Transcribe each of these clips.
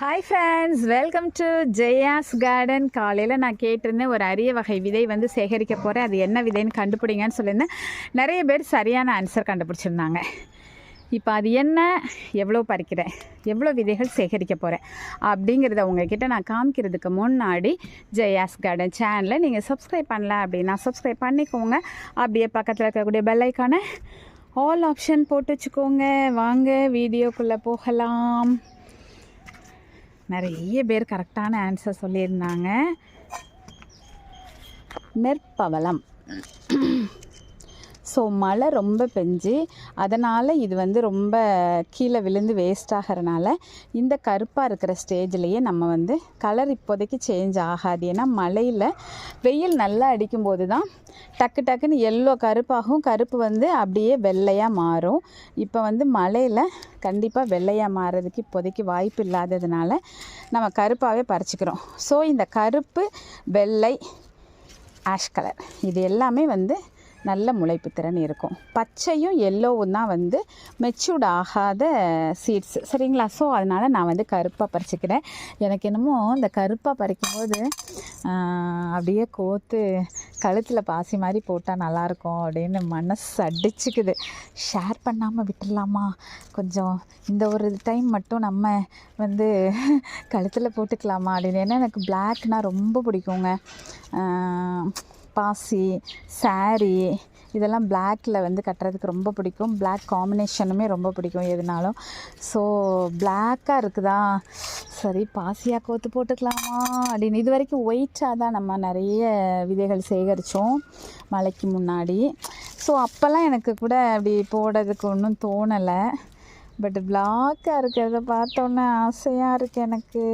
Hi friends welcome to Jaya's garden காலையில் நான் கேட்டிருந்தேன் ஒரு அரிய வகை விதை வந்து சேகரிக்க போகிறேன் அது என்ன விதைன்னு கண்டுபிடிங்கன்னு சொல்லியிருந்தேன். நிறைய பேர் சரியான ஆன்சர் கண்டுபிடிச்சிருந்தாங்க. இப்போ அது என்ன? எவ்வளோ பறிக்கிறேன்? எவ்வளோ விதைகள் சேகரிக்க போகிறேன் அப்படிங்கிறத உங்ககிட்ட நான் காமிக்கிறதுக்கு முன்னாடி ஜெயாஸ் கார்டன் சேனலை நீங்கள் சப்ஸ்கிரைப் பண்ணல அப்படின்னா சப்ஸ்கிரைப் பண்ணிக்கோங்க. அப்படியே பக்கத்தில் இருக்கக்கூடிய பெல்லைக்கான ஆல் ஆப்ஷன் போட்டு வச்சுக்கோங்க. வாங்க வீடியோக்குள்ளே போகலாம். நிறைய பேர் கரெக்டான ஆன்சர் சொல்லியிருந்தாங்க. நெற்பவளம். ஸோ மழை ரொம்ப பெஞ்சு அதனால் இது வந்து ரொம்ப கீழே விழுந்து வேஸ்ட் ஆகிறனால இந்த கருப்பாக இருக்கிற ஸ்டேஜ்லேயே நம்ம வந்து கலர் இப்போதைக்கு சேஞ்ச் ஆகாது. ஏன்னா மழையில் வெயில் நல்லா அடிக்கும்போது தான் டக்கு டக்குன்னு எல்லோ கருப்பாகும். கருப்பு வந்து அப்படியே வெள்ளையாக மாறும். இப்போ வந்து மழையில் கண்டிப்பாக வெள்ளையாக மாறுறதுக்கு இப்போதைக்கு வாய்ப்பு இல்லாததுனால நம்ம கருப்பாகவே பறிச்சுக்கிறோம். ஸோ இந்த கருப்பு வெள்ளை ஆஷ் கலர் இது எல்லாமே வந்து நல்ல முளைப்பு திறன் இருக்கும். பச்சையும் எல்லோவும் தான் வந்து மெச்சூர்ட் ஆகாத சீட்ஸ் சரிங்களா? ஸோ அதனால் நான் வந்து கருப்பாக பறிச்சுக்கிறேன். எனக்கு என்னமோ இந்த கருப்பாக பறிக்கும்போது அப்படியே கோத்து கழுத்தில் பாசி மாதிரி போட்டால் நல்லாயிருக்கும் அப்படின்னு மனசு அடிச்சுக்குது. ஷேர் பண்ணாமல் விட்டுடலாமா? கொஞ்சம் இந்த ஒரு டைம் மட்டும் நம்ம வந்து கழுத்தில் போட்டுக்கலாமா அப்படின்னு. ஏன்னா எனக்கு பிளாக்னால் ரொம்ப பிடிக்குங்க. ஆஹ், பாசி இதெல்லாம் பிளாக்கில் வந்து கட்டுறதுக்கு ரொம்ப பிடிக்கும். பிளாக் காம்பினேஷனுமே ரொம்ப பிடிக்கும் எதுனாலும். ஸோ பிளாக்காக இருக்குதா? சரி பாசியாக கோத்து போட்டுக்கலாமா அப்படின்னு. இது வரைக்கும் ஒயிட்டாக தான் நம்ம நிறைய விதைகள் சேகரித்தோம் மழைக்கு முன்னாடி. ஸோ அப்போல்லாம் எனக்கு கூட அப்படி போடுறதுக்கு ஒன்றும் தோணலை. பட் பிளாக்காக இருக்கிறத பார்த்தோன்னே ஆசையாக இருக்குது எனக்கு.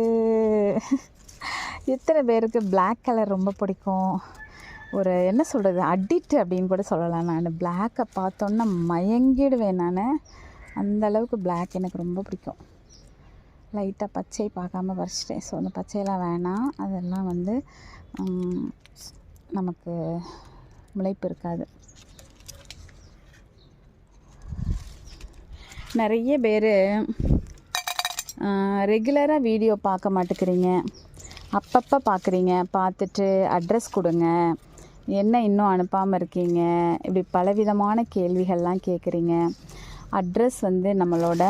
எத்தனை பேருக்கு பிளாக் கலர் ரொம்ப பிடிக்கும்? ஒரு என்ன சொல்கிறது அடிக்ட் அப்படின்னு கூட சொல்லலாம். நான் பிளாக்கை பார்த்தோன்னே மயங்கிடுவேன் நான். அந்த அளவுக்கு எனக்கு ரொம்ப பிடிக்கும். லைட்டாக பச்சை பார்க்காம பறிச்சிட்டேன். ஸோ அந்த பச்சையெல்லாம் வேணாம். அதெல்லாம் வந்து நமக்கு முளைப்பு இருக்காது. நிறைய பேர் ரெகுலராக வீடியோ பார்க்க மாட்டேங்கிறீங்க. அப்பப்போ பார்க்குறீங்க. பார்த்துட்டு அட்ரஸ் கொடுங்க. என்ன இன்னும் அனுப்பாமல் இருக்கீங்க? இப்படி பலவிதமான கேள்விகள்லாம் கேட்குறீங்க அட்ரஸ் வந்து நம்மளோட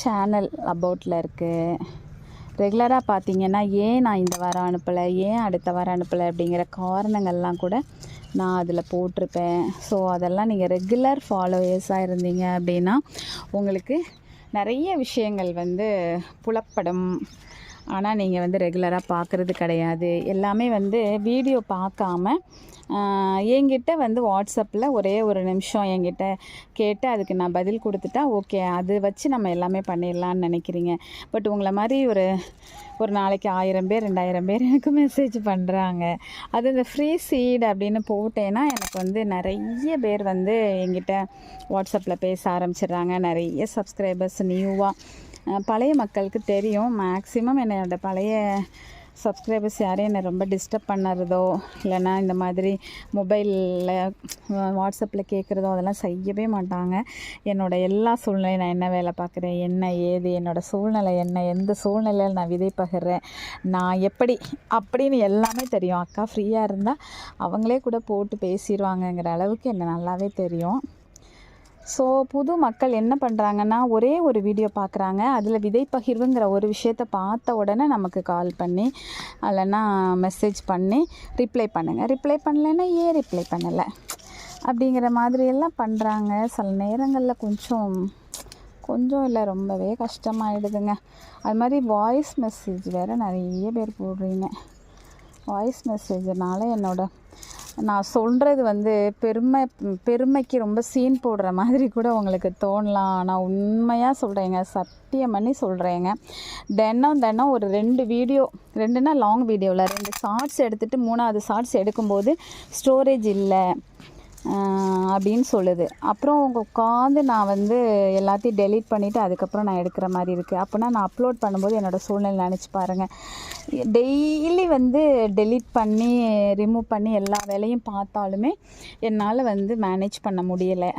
சேனல் அபவுட்டில் இருக்குது ரெகுலராக பார்த்தீங்கன்னா ஏன் நான் இந்த வாரம் அனுப்பலை? ஏன் அடுத்த வாரம் அனுப்பலை? அப்படிங்கிற காரணங்கள்லாம் கூட நான் அதில் போட்டிருப்பேன். ஸோ அதெல்லாம் நீங்கள் ரெகுலர் ஃபாலோவர்ஸாக இருந்தீங்க அப்படின்னா உங்களுக்கு நிறைய விஷயங்கள் வந்து புலப்படும். ஆனால் நீங்கள் வந்து ரெகுலராக பார்க்குறது கிடையாது. எல்லாமே வந்து வீடியோ பார்க்காம என்கிட்ட வந்து வாட்ஸ்அப்பில் ஒரே ஒரு நிமிஷம் என்கிட்ட கேட்டு அதுக்கு நான் பதில் கொடுத்துட்டா ஓகே அது வச்சு நம்ம எல்லாமே பண்ணிடலான்னு நினைக்கிறீங்க. பட் உங்களை மாதிரி ஒரு ஒரு நாளைக்கு ஆயிரம் பேர் ரெண்டாயிரம் பேர் எனக்கு மெசேஜ் பண்ணுறாங்க அது இந்த ஃப்ரீ சீட் அப்படின்னு போட்டேன்னா எனக்கு வந்து நிறைய பேர் வந்து என்கிட்ட வாட்ஸ்அப்பில் பேச ஆரம்பிச்சிடுறாங்க. நிறைய சப்ஸ்கிரைபர்ஸ் நியூவாக பழைய மக்களுக்கு தெரியும். மேக்ஸிமம் என்னோட பழைய சப்ஸ்கிரைபர்ஸ் யாரையும் என்னை ரொம்ப டிஸ்டர்ப் பண்ணுறதோ இல்லைன்னா இந்த மாதிரி மொபைலில் வாட்ஸ்அப்பில் கேட்குறதோ அதெல்லாம் செய்யவே மாட்டாங்க. என்னோட எல்லா சூழ்நிலையும் நான் என்ன வேலை பார்க்குறேன் என்ன ஏது என்னோடய சூழ்நிலை என்ன எந்த சூழ்நிலையில் நான் விதை பகிர்றேன் நான் எப்படி அப்படின்னு எல்லாமே தெரியும். அக்கா ஃப்ரீயாக இருந்தால் அவங்களே கூட போட்டு பேசிடுவாங்கங்கிற அளவுக்கு என்ன நல்லாவே தெரியும். ஸோ புது மக்கள் என்ன பண்ணுறாங்கன்னா ஒரே ஒரு வீடியோ பார்க்குறாங்க அதில் விதை பகிர்வுங்கிற ஒரு விஷயத்த பார்த்த உடனே நமக்கு கால் பண்ணி இல்லைன்னா மெசேஜ் பண்ணி ரிப்ளை பண்ணுங்கள் ரிப்ளை பண்ணலைன்னா ஏன் ரிப்ளை பண்ணலை? அப்படிங்கிற மாதிரி எல்லாம் பண்ணுறாங்க சில நேரங்களில் கொஞ்சம் கொஞ்சம் இல்லை ரொம்பவே கஷ்டமாயிடுதுங்க. அது மாதிரி வாய்ஸ் மெசேஜ் வேறு நிறைய பேர் போடுறீங்க. வாய்ஸ் மெசேஜ்னால என்னோட நான் சொல்கிறது வந்து பெருமை பெருமைக்கு ரொம்ப சீன் போடுற மாதிரி கூட உங்களுக்கு தோணலாம். ஆனால் உண்மையாக சொல்கிறேங்க சத்தியம் பண்ணி சொல்கிறேங்க தினம் தினம் ஒரு ரெண்டு வீடியோ ரெண்டுனா லாங் வீடியோவில் ரெண்டு ஷார்ட்ஸ் எடுத்துகிட்டு மூணாவது ஷார்ட்ஸ் எடுக்கும்போது ஸ்டோரேஜ் இல்லை. அப்படின்னு சொல்லுது. அப்புறம் உங்கள் உட்காந்து நான் வந்து எல்லாத்தையும் டெலீட் பண்ணிவிட்டு அதுக்கப்புறம் நான் எடுக்கிற மாதிரி இருக்குது அப்போனா நான் அப்லோட் பண்ணும்போது என்னோடய சூழ்நிலை நினச்சி பாருங்கள் டெய்லி வந்து டெலீட் பண்ணி ரிமூவ் பண்ணி எல்லா வேலையும் பார்த்தாலுமே என்னால் வந்து மேனேஜ் பண்ண முடியலை.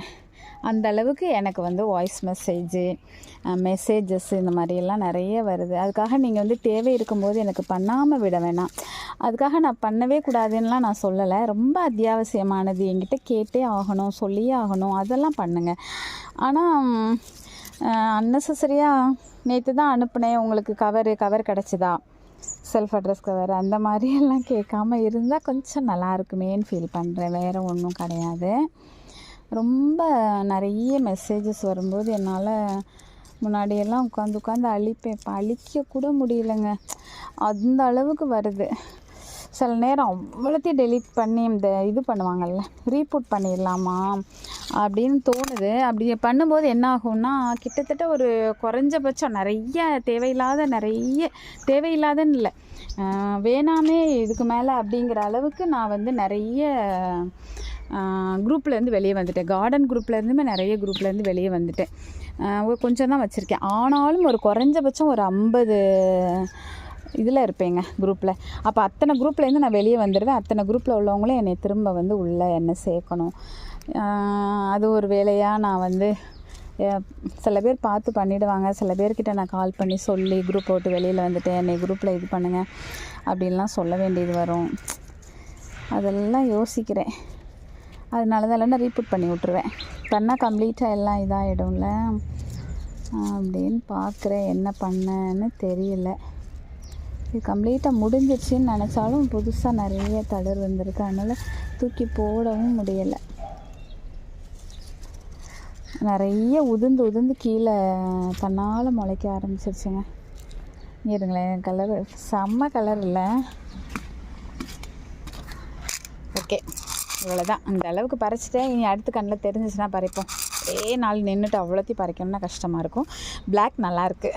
அந்த அளவுக்கு எனக்கு வந்து வாய்ஸ் மெசேஜு மெசேஜஸ் இந்த மாதிரியெல்லாம் நிறைய வருது. அதுக்காக நீங்கள் வந்து தேவை இருக்கும்போது எனக்கு பண்ணாமல் விட வேணாம். அதுக்காக நான் பண்ணவே கூடாதுன்னெலாம் நான் சொல்லலை. ரொம்ப அத்தியாவசியமானது என்கிட்ட கேட்டே ஆகணும் சொல்லியே ஆகணும். அதெல்லாம் பண்ணுங்கள் ஆனால் அன்னெசரியாக நேற்று தான் அனுப்புனேன். உங்களுக்கு கவரு கவர் கிடச்சிதா? செல்ஃப் அட்ரஸ் கவர் அந்த மாதிரியெல்லாம் கேட்காம இருந்தால் கொஞ்சம் நல்லா இருக்குமேன்னு ஃபீல் பண்ணுறேன் வேறு ஒன்றும் கிடையாது. ரொம்ப நிறைய மெசேஜஸ் வரும்போது என்னால் முன்னாடியெல்லாம் உட்காந்து உட்காந்து அழிப்பேன். இப்போ அழிக்க கூட முடியலைங்க. அந்த அளவுக்கு வருது. சில நேரம் அவ்வளோத்தையும் டெலீட் பண்ணி இந்த இது பண்ணுவாங்கல்ல ரீபோர்ட் பண்ணிடலாமா அப்படின்னு தோணுது. அப்படி பண்ணும்போது என்ன ஆகும்னா கிட்டத்தட்ட ஒரு குறைஞ்சபட்சம் நிறைய தேவையில்லாத நிறைய தேவையில்லாதன்னு இல்லை. வேணாமே இதுக்கு மேலே அப்படிங்கிற அளவுக்கு நான் வந்து நிறைய குரூப்லேருந்து வெளியே வந்துட்டேன். கார்டன் குரூப்லேருந்துமே நிறைய குரூப்லேருந்து வெளியே வந்துட்டேன். ஒரு கொஞ்சம் தான் வச்சுருக்கேன். ஆனாலும் ஒரு குறைஞ்சபட்சம் ஒரு ஐம்பது இதில் இருப்பேங்க குரூப்பில் அப்போ அத்தனை குரூப்லேருந்து நான் வெளியே வந்துடுவேன் அத்தனை குரூப்பில் உள்ளவங்களும் என்னை திரும்ப வந்து உள்ளே என்ன சேர்க்கணும். அது ஒரு வேலையாக நான் வந்து சில பேர் பார்த்து பண்ணிவிடுவாங்க சில பேர்கிட்ட நான் கால் பண்ணி சொல்லி குரூப் போட்டு வெளியில் வந்துட்டேன். என்னை குரூப்பில் இது பண்ணுங்கள் அப்படின்லாம் சொல்ல வேண்டியது வரும். அதெல்லாம் யோசிக்கிறேன். அதனால தான் நான் ரீபூட் பண்ணி விட்ருவேன் பண்ணால் கம்ப்ளீட்டாக எல்லாம் இதாகிடும்ல அப்படின்னு பார்க்குறேன் என்ன பண்ணேன்னு தெரியல. இது கம்ப்ளீட்டாக முடிஞ்சிருச்சுன்னு நினச்சாலும் புதுசாக நிறைய தளர் வந்திருக்கு. அதனால் தூக்கி போடவும் முடியலை. நிறைய உதிர்ந்து உதிர்ந்து கீழே தன்னால் முளைக்க ஆரம்பிச்சிருச்சுங்க. இருங்களேன் கலர் செம்ம கலர் இல்லை. ஓகே இவ்வளோதான் அந்த அளவுக்கு பறிச்சிட்டேன் இனி அடுத்த கண்ணில் தெரிஞ்சிச்சுன்னா பறிப்போம். ஒரே நாள் நின்றுட்டு அவ்வளோத்தையும் பறிக்கணும்னா கஷ்டமாக இருக்கும். பிளாக் நல்லாயிருக்கு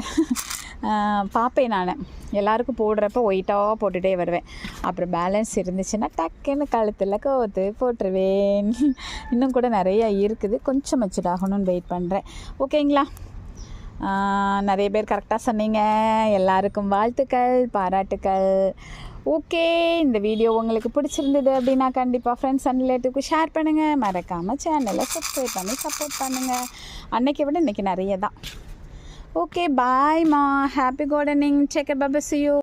பார்ப்பேன் நான். எல்லாருக்கும் போடுறப்ப ஒயிட்டாக போட்டுகிட்டே வருவேன். அப்புறம் பேலன்ஸ் இருந்துச்சுன்னா டக்குன்னு கழுத்தில் கோத்து போட்டுருவேன். இன்னும் கூட நிறையா இருக்குது. கொஞ்சம் மெச்சூர்ட் ஆகணும்னு வெயிட் பண்ணுறேன் ஓகேங்களா நிறைய பேர் கரெக்டாக சொன்னீங்க. எல்லாருக்கும் வாழ்த்துக்கள் பாராட்டுக்கள். ஓகே இந்த வீடியோ உங்களுக்கு பிடிச்சிருந்தது அப்படின்னா கண்டிப்பாக ஃப்ரெண்ட்ஸ் அண்ட் ரிலேட்டிவ்க்கு ஷேர் பண்ணுங்கள் மறக்காமல் சேனலை சப்ஸ்கிரைப் பண்ணி சப்போர்ட் பண்ணுங்கள் அன்னைக்கு விட இன்றைக்கி நிறைய தான் ஓகே பாய்மா ஹாப்பி கார்டனிங் செக் பபஸ் யூ